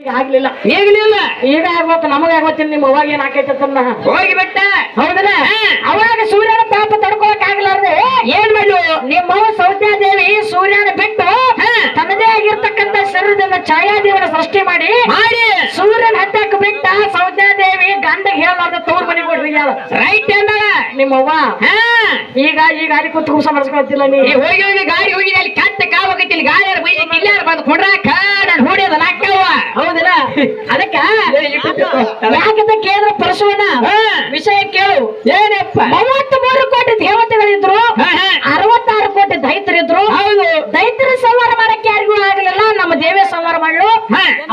ಆಗ್ಲಿಲ್ಲ. ಈಗಲಿಲ್ಲ ಈಗ ಆಗ್ಬೇಕು ನಮಗ ಆಗ್ಬೇಕಿಲ್ಲ ನಿಮ್ಮ ಅವಾಗ ಏನ್ ಆಕೈತೆ ಹೋಗಿ ಬಿಟ್ಟ. ಹೌದಲ್ಲ? ಅವಾಗ ಸೂರ್ಯನ ಪಾಪ ತಡ್ಕೊಳಕ್ ಆಗ್ಲಾರ್ದೆ. ಏನ್ ಮಾಡು ನಿಮ್ಮ ಸೌತ್ಯಾದೇವಿ ಸೂರ್ಯನ ಬಿಟ್ಟು ತನ್ನದೇ ಆಗಿರ್ತಕ್ಕಂತ ಶರೀರದಿಂದ ಛಾಯಾದೇವನ ಸೃಷ್ಟಿ ಮಾಡಿ ಮಾಡಿ. ಸೂರ್ಯನ ಹತ್ತಕ್ಕೆ ಬಿಟ್ಟ ಸೌತ್ಯಾದೇವಿ ಗಂಡಗೆ ಹೇಳಲಾರ್ದ ತೋರ್ ಮನೆಗೆ ಕೊಡ್ರಿ ಯಾವ ರೈಟ್ ಅಂದಳ ನಿಮ್ಮವ್ವ? ಈಗ ಈಗ ಅಲ್ಲಿ ಕೂತ್ ಕುಸ ಮಾಡಿಸ್ಕೊಳ್ತಿಲ್ಲ ನೀ. ಹೋಗಿ ಹೋಗಿ ಗಾಡಿ ಹೋಗಿ ಅಲ್ಲಿ ಕತ್ತ ಕಾವಾಗೈತಿ ಇಲ್ಲಿ ಗಾಳಿ ಬೈದಿ ಕಿಲ್ಲಾರ ಬಂದು ಕೊಂಡ್ರಾಕ ನಾನು ಹೊಡಿಯೋದ ನಾಕವ್ವ ಹೌದಿಲ್ಲ ಅದಕ್ಕ ಯಾಕಂತ ಕೇಳಿದ್ರೆ ಪರಶುವನ ವಿಷಯ ಕೇಳು. ಏನಪ್ಪ? ಮೂವತ್ತ್ ಮೂರು ಕೋಟಿ ದೇವತೆಗಳಿದ್ರು. ಅರವತ್ತಾರು ಕೋಟಿ ದೈತರಿದ್ರು. ಹೌದು. ದೈತರ ಸಂಹಾರ ಮಾಡಕ್ಕೆ ಯಾರಿಗೂ ಆಗಲಿಲ್ಲ ನಮ್ಮ ದೇವೇ ಸಂಹಾರ ಮಾಡಲು.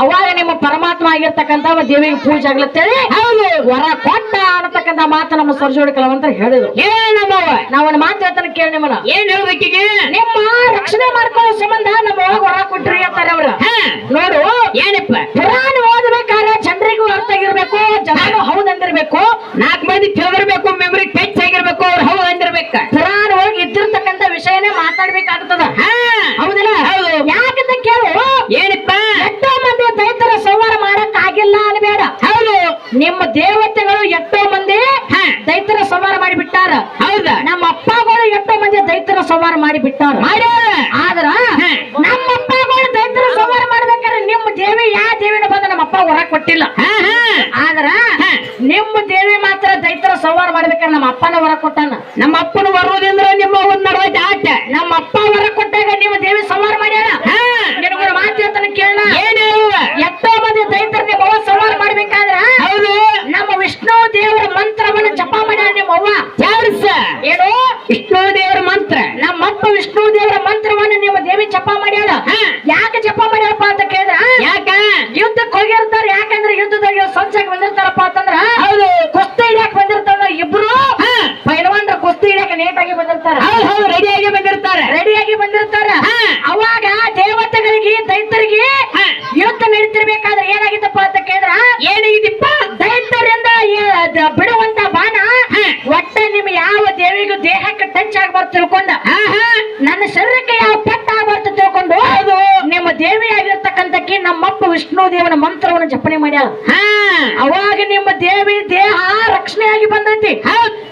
ಅವಾಗ ನಿಮ್ಮ ಪರಮಾತ್ಮ ಆಗಿರ್ತಕ್ಕಂತ ದೇವಿಗೆ ಪೂಜೆ ಆಗ್ಲತ್ತೇಳಿ ಹೌದು. ವರ ಕೊಟ್ಟ ಅನ್ನತಕ್ಕಂತ ಮಾತು ನಮ್ಮ ಸರ್ಜೋಡಿ ಕಲವಂತ ಹೇಳಿದ್ರು. ಏನಮ್ಮವ್ವ ನಾವ್ ಒಂದು ಮಾತು ಹೇಳ್ತಾನೆ ಕೇಳಿ ನಿಮ್ಮನ್ನ. ಏನ್ ಹೇಳ್ಬೇಕೀಗ ನಿಮ್ಮ ರಕ್ಷಣೆ ಮಾಡ್ಕೊಳ್ಳೋ ಸಂಬಂಧ ನಮ್ಮ ಒಳಗ ವರ ಕೊಟ್ರಿ ಅಂತಾರೆ ಅವ್ರ. ನೋಡು ನಾಲ್ಕು ಮಂದಿ ತಿಳಿದಿರ್ಬೇಕು ಮೆಮೊರಿ ಟಚ್ ಆಗಿರ್ಬೇಕು ಅವ್ರು ಹೌದು ಅಂದಿರ್ಬೇಕ. ಪುರಾಣ ಹೋಗಿ ಇದ್ದಿರ್ತಕ್ಕಂಥ ವಿಷಯನೇ ಮಾತಾಡ್ಬೇಕಾಗ್ತದ. ಹೌದಲ್ಲ? ಹೌದು. ಯಾಕಂತ ಕೇಳು? ಏನಪ್ಪ? ಎಷ್ಟೋ ಮಂದಿ ದೈತರ ಸಂಹಾರ ಮಾಡಕ್ ಆಗಿಲ್ಲ ಅನ್ಬೇಡ. ಹೌದು. ನಿಮ್ಮ ದೇವತೆಗಳು ಎಷ್ಟೋ ಮಂದಿ ಹಾ. ದೈತರ ಸಂಹಾರ ಮಾಡಿಬಿಟ್ಟಾರ. ಹೌದಾ. ನಮ್ಮ ಅಪ್ಪಗಳು ಎಷ್ಟೋ ಮಂದಿ ದೈತರ ಸಂಹಾರ ಮಾಡಿಬಿಟ್ಟಾರ. ಮಾಡ್ಯಾರ. ಆದ್ರ. ನಮ್ಮ ಅಪ್ಪಗಳು ದೈತರ ಸಂಹಾರ ಮಾಡ್ಬೇಕಾದ್ರೆ ನಿಮ್ಮ ದೇವಿ ಯಾವ ದೇವಿನ ಬಂದ ನಮ್ಮ ಅಪ್ಪ ಹೊರ ಕೊಟ್ಟಿಲ್ಲ ಹಾ ಹಾ ಆದ್ರ ಹಾ. ನಿಮ್ಮ ದೇವಿ ಮಾತ್ರ ದೈತರ ಸಂವಾರ ಮಾಡ್ಬೇಕಾದ್ರೆ ನಮ್ಮ ಅಪ್ಪನ ಹೊರ ಕೊಟ್ಟಾನ. ನಮ್ಮ ಅಪ್ಪನ ಬರುವುದಿಂದ್ರ ನಿಮ್ಮ ಒಂದ್ ನಡವೈತೆ ಆಟ. ನಮ್ಮ ಅಪ್ಪ ಹೊರ ಕೊಟ್ಟಾಗ ನೀವು ದೇವಿ ಸಂವಾರ ಮಾಡ್ಯಾರ? ನಿನಗೊಂದು ಮಾತು ಹೇಳ್ತಾನೆ ಕೇಳ ಏನ್ ಎಷ್ಟೋ ಮಂದಿ ದೈತರ ನಿಮ್ಮ ಅವ್ವ ಸಂವಾರ ಮಾಡ್ಬೇಕಾದ್ರ ಹೌದು. ನಮ್ಮ ವಿಷ್ಣು ದೇವರ ಮಂತ್ರವನ್ನು ಜಪ ಮಾಡ್ಯಾರ ನಿಮ್ಮ ಅವ್ವ. ಚಾರ್ಸ ಏನು? ವಿಷ್ಣು ದೇವರ ಮಂತ್ರ. ನಮ್ಮ ಅಪ್ಪ ವಿಷ್ಣು ದೇವರ ಮಂತ್ರವನ್ನು ನಿಮ್ಮ ದೇವಿ ಜಪ ಮಾಡ್ಯಾಳ. ಯಾಕೆ ಜಪ ಮಾಡ್ಯಾರಪ್ಪ ಅಂತ ಕೇಳಿದ್ರ ಯಾಕ? ಯುದ್ಧಕ್ಕೆ ಹೋಗಿರ್ತಾರ ಯಾಕಂದ್ರೆ ಯುದ್ಧದಾಗ ಸಜ್ಜಾಗಿ ಬಂದಿರ್ತಾರಪ್ಪ ಅಂತಂದ್ರ ಯಾವ ದೇವಿಗೂ ದೇಹಕ್ಕೆ ಟಚ್ ಆಗ್ಬಾರ್ದು ತಿಳ್ಕೊಂಡ? ನನ್ನ ಶರೀರಕ್ಕೆ ಯಾವ ಪೆಟ್ಟ ಆಗ್ಬಾರ್ದು ತಿಳ್ಕೊಂಡು? ಹೌದು. ನಿಮ್ಮ ದೇವಿ ಆಗಿರ್ತಕ್ಕಂಥಕ್ಕೆ ನಮ್ಮಪ್ಪ ವಿಷ್ಣು ದೇವನ ಮಂತ್ರವನ್ನು ಜಪನೆ ಮಾಡ್ಯಾಳ. ಅವಾಗ ನಿಮ್ಮ ದೇವಿ ದೇಹ ರಕ್ಷಣೆಯಾಗಿ ಬಂದೈತಿ.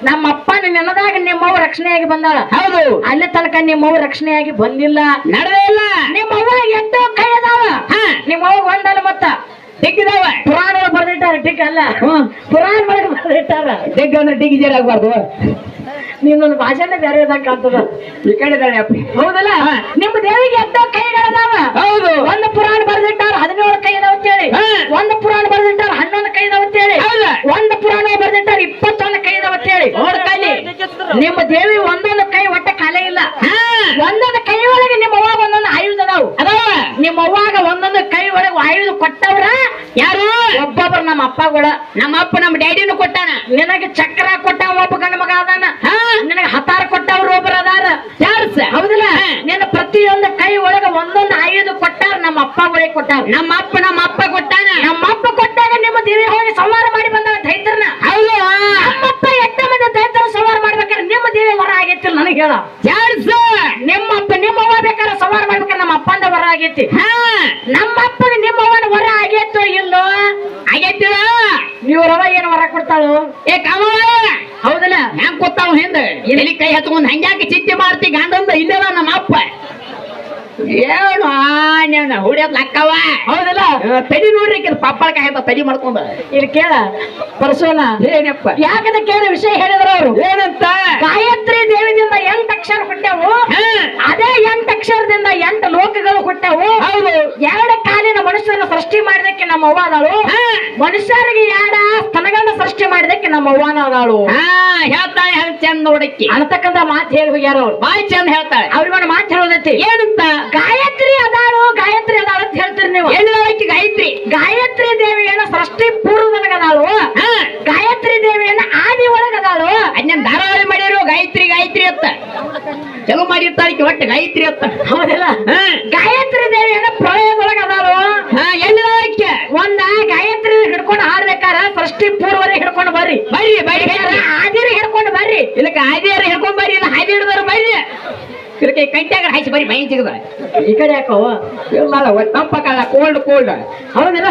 ನಮ್ಮ ಅಪ್ಪನ ನೆನದಾಗ ನಿಮ್ಮವ್ವ ರಕ್ಷಣೆಯಾಗಿ ಬಂದಾಳ. ಹೌದು. ಅಲ್ಲಿ ತನಕ ನಿಮ್ಮವ್ವ ರಕ್ಷಣೆಯಾಗಿ ಬಂದಿಲ್ಲ. ನಡೆದಿಲ್ಲ ನಿಮ್ಮವ್ವ ಎದ್ದು ಕೈ ಅದಾವ. ನಿಮ್ಮವ್ವ ಒಂದಲ್ಲ ಮತ್ತ. ದಿಗ್ಗಿದಾವ ಪುರಾಣ ಬರ್ದಿಟ್ಟಾರ ಟಿಕ್ ಅಲ್ಲ. ಹ್ಮ್. ಪುರಾಣ ಒಳಗೆ ಬರ್ದಿಟ್ಟಾರ. ಟಿಕ್ ಅಂದ್ರೆ ಟಿಕ್ ಜೇರ್ ಆಗ್ಬಾರ್ದು ನಿನ್ನೊಂದು ಭಾಷೆನೇ ಬೇರೆ ಕಾಣ್ತದ. ಈ ಕಡೆ ಅಪ್ಪಿ. ಹೌದಲ್ಲ. ನಿಮ್ಮ ದೇವಿಗೆ ಎಷ್ಟೋ ಕೈಗಳದಾವ. ಹೌದು. ಒಂದು ಪುರಾಣ ಬರ್ದಿಟ್ಟಾರ ಹದಿನೇಳು ಕೈ ಇದಾವ ಅಂತೇಳಿ. ಒಂದು ಪುರಾಣ ಬರ್ದಿಟ್ಟಾರ ಹನ್ನೊಂದು ಕೈ ಇದಾವ ಅಂತೇಳಿ. ಹೌದಾ? ಒಂದು ಪುರಾಣ ಬರ್ದಿಟ್ಟಾರ ಇಪ್ಪತ್ತೊಂದು ಕೈ ಇದಾವ ಅಂತೇಳಿ. ನೋಡ್ಕಲ್ಲಿ ನಿಮ್ಮ ದೇವಿ ಒಂದೊಂದು ಕೈ ಒಟ್ಟ ಕಲೆ ಇಲ್ಲ ಹಾ ಒಂದೊಂದು ಕೈ ಒಳಗೆ ನಿಮ್ಮ ಅವ್ವಾಗ ಒಂದೊಂದು ಆಯುಧ ಅದಾವು ಅದಾವ ನಿಮ್ಮ ಅವ್ವಾಗ ಒಂದೊಂದು ಕೈ ಒಳಗೆ ಆಯುಧ ಕೊಟ್ಟವ್ರ ಯಾರು ಒಬ್ಬೊಬ್ರು ಅಪ್ಪಗಳ ನಮ್ಮ ಅಪ್ಪ ನಮ್ಮ ಡ್ಯಾಡಿನೂ ಕೊಟ್ಟಾನ. ನಿನಗೆ ಚಕ್ರ ಕೊಟ್ಟವ ಒಬ್ಬ ಗಂಡ ಮಗ ಅದಾನ? ನಿನಗೆ ಹತಾರ ಕೊಟ್ಟವ್ರು ಒಬ್ಬರು ಅದಾರ? ಯಾರ್ಸ? ಹೌದಿಲ್ಲ? ನಿನ್ನ ಪ್ರತಿಯೊಂದು ಕೈ ಒಳಗ ಒಂದೊಂದು ಆಯುಧ ಕೊಟ್ಟಾರ ನಮ್ಮ ಅಪ್ಪಗಳಿಗೆ ಕೊಟ್ಟಾರ. ನಮ್ಮ ಅಪ್ಪ ನಮ್ಮ ಅಪ್ಪ ಕೊಟ್ಟಾನ? ನಮ್ಮ ಅಪ್ಪ ಕೊಟ್ಟಾಗ ನಿಮ್ಮ ದೇವಿ ಹೋಗಿ ಸಂವಾರ ಮಾಡಿ ಬಂದ ದೈತ್ರನ ಹೌದು. ನಮ್ಮಪ್ಪ ಎಟ್ಟ ಮಂದಿ ದೈತ್ರ ಸಂವಾರ ಮಾಡ್ಬೇಕಾದ್ರೆ ನಿಮ್ಮ ದೇವಿ ವರ ಆಗೈತಿಲ್ಲ ನನಗೆ ಹೇಳ. ಯಾರ್ಸ? ನಿಮ್ಮ ಅಪ್ಪ ನಿಮ್ಮ ಅವ್ವ ಬೇಕಾದ್ರೆ ಸಂಹಾರ ಮಾಡ್ಬೇಕಾದ್ರೆ ನಮ್ಮ ಅಪ್ಪಂದ ವರ ಆಗೈತಿ. ಹಾ. ನಮ್ಮ ಅಪ್ಪಗೆ ನಿಮ್ಮ ಅವ್ವನ ವರ ಆಗೈತೋ ಇಲ್ಲೋ? ನೀವು ರವ ಏನು ವರ ಕೊಡ್ತಾಳು? ಏ ಕಾಮವ ಹೌದಲ್ಲ. ಹ್ಯಾಂಗ್ ಕೂತಾವ ಹಿಂದ. ಎಲ್ಲಿ ಕೈ ಹತ್ಕೊಂಡ್ ಹಂಗ್ಯಾಕೆ ಚಿಂತೆ ಮಾಡ್ತಿ? ಗಂಡಂದ ಇಲ್ಲದ ನಮ್ಮ ಅಪ್ಪ. ಏನು ಆನ್ಯನ ಹುಡಿಯೋದ್ ಲಕ್ಕವ? ಹೌದಲ್ಲ. ತಡಿ ನೋಡ್ರಿ ಆಕಿದ್ ಪಪ್ಪಳ ಕಾಯಿ ತಡಿ ಮಾಡ್ಕೊಂಡ. ಇಲ್ಲಿ ಕೇಳ ಪರಶುವನ. ಏನಪ್ಪ? ಯಾಕಂತ ಕೇಳ ವಿಷಯ ಹೇಳಿದ್ರ ಅವರು. ಏನಂತ? ಗಾಯತ್ರಿ ದೇವಿನಿಂದ ಎಂಟು ಅಕ್ಷರ ಹುಟ್ಟವು. ಅದೇ ಎಂಟು ಅಕ್ಷರದಿಂದ ಎಂಟು ಲೋಕಗಳು ಹುಟ್ಟವು. ಹೌದು. ಎರಡು ಕಾಲಿನ ಮನುಷ್ಯನ ಸೃಷ್ಟಿ ಮಾಡಿದಕ್ಕೆ ನಮ್ಮ ಅವ್ವ ಅದಾಳು. ಮನುಷ್ಯರಿಗೆ ಯಾರ ಸ್ತನಗಳನ್ನ ಸೃಷ್ಟಿ ಮಾಡಿದಕ್ಕೆ ನಮ್ಮ ಅವ್ವನ ಅದಾಳು ಹಾ, ಹೇಳ್ತಾಳೆ ಹೆಂಗ್ ಚಂದ ನೋಡಕ್ಕೆ. ಅನ್ನತಕ್ಕಂತ ಮಾತು ಹೇಳಿ ಹೋಗ್ಯಾರ ಅವ್ರು. ಬಾಯಿ ಚಂದ ಹೇಳ್ತಾಳೆ. ಅವ್ರಿಗೊಂದು ಮಾತು ಹೇಳೋದೈತಿ. ಏನಂತ? ಗಾಯತ್ರಿ ಅದಾಳು ಗಾಯತ್ರಿ ಅದಾಳು ಅಂತ ಹೇಳ್ತೀರಿ ನೀವು. ಎಲ್ಲಿದಳಕ್ಕಿ ಗಾಯತ್ರಿ? ಗಾಯತ್ರಿ ದೇವಿಯನ್ನ ಸೃಷ್ಟಿ ಪೂರ್ವದೊಳಗದಾಳು. ಗಾಯತ್ರಿ ದೇವಿಯನ್ನ ಆದಿ ಒಳಗದಾಳು ಅಜ್ಞನ್ ಧಾರಾವಾಹಿ ಮಾಡಿರು ಗಾಯತ್ರಿ ಗಾಯತ್ರಿ ಅತ್ತ ಚಲೋ ಮಾಡಿರ್ತಾಳೆ ಒಟ್ಟು ಗಾಯತ್ರಿ ಅತ್ತ ಇದಕ್ಕೆ ಕಂಟ್ಯಾಗ ಹಾಯಿಸಿ ಬರೀ ಮೈ ಜಿಗದ. ಈ ಕಡೆ ಯಾಕೋ ಒಟ್ಟಪ್ಪ ಕಾಲ ಕೋಲ್ಡ್ ಕೋಲ್ಡ್ ಹೌದಿಲ್ಲ?